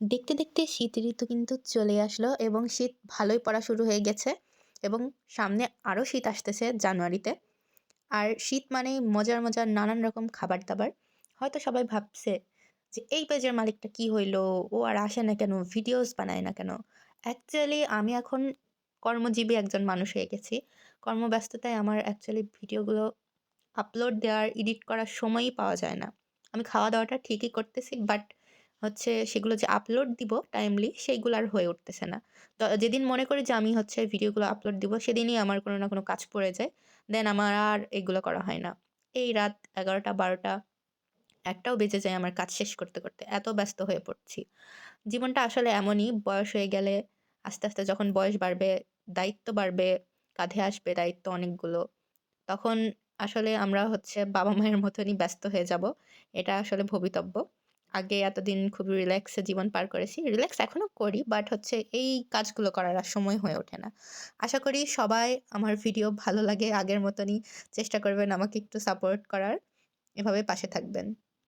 দেখতে, দেখতে শীত ঋতু কিন্তু চলে আসলো এবং শীত ভালোই পড়া শুরু হয়ে গেছে এবং সামনে আরও শীত আসতেছে জানুয়ারিতে। আর শীত মানেই মজার, মজার নানান রকম খাবার-দাবার। হয়তো সবাই ভাবছে যে, "এই পেজের মালিকটা কি হইল? ও আর আসে না কেন? ভিডিওস বানায় না কেন?" অ্যাকচুয়ালি আমি এখন কর্মজীবী একজন মানুষ হয়ে গেছি। কর্মব্যস্ততায় আমার অ্যাকচুয়ালি ভিডিওগুলো আপলোড দেওয়ার, এডিট করার সময়ই পাওয়া যায় না। আমি খাওয়া-দাওয়াটা ঠিকই করতেছি বাট হচ্ছে সেগুলো যে আপলোড দিব টাইমলি সেইগুলো আর হয়ে উঠতেছে না। তো যেদিন মনে করি যে আমি হচ্ছে ভিডিওগুলো আপলোড দিব সেদিনই আমার কোনো না কোনো কাজ পড়ে যায়। দেন আমার আর এগুলো করা হয় না। এই রাত ১১টা ১২টা ১টাও বেজে যায় আমার কাজ শেষ করতে, করতে। এত ব্যস্ত হয়ে পড়ছি। জীবনটা আসলে এমনই বয়স হয়ে গেলে আস্তে, আস্তে যখন বয়স বাড়বে, দায়িত্ব বাড়বে, কাঁধে আসবে দায়িত্ব অনেকগুলো। তখন আসলে আমরা হচ্ছে বাবা-মায়ের মতনই ব্যস্ত হয়ে যাব। এটা আসলে ভবিতব্য। আগে এতদিন খুবই রিল্যাক্সে জীবন পার করেছি। রিল্যাক্স এখনও করি বাট হচ্ছে এই কাজগুলো করার আর সময় হয়ে ওঠে না। আশা করি সবাই আমার ভিডিও ভালো লাগে, আগের মতনই চেষ্টা করবেন আমাকে একটু সাপোর্ট করার। এভাবে পাশে থাকবেন।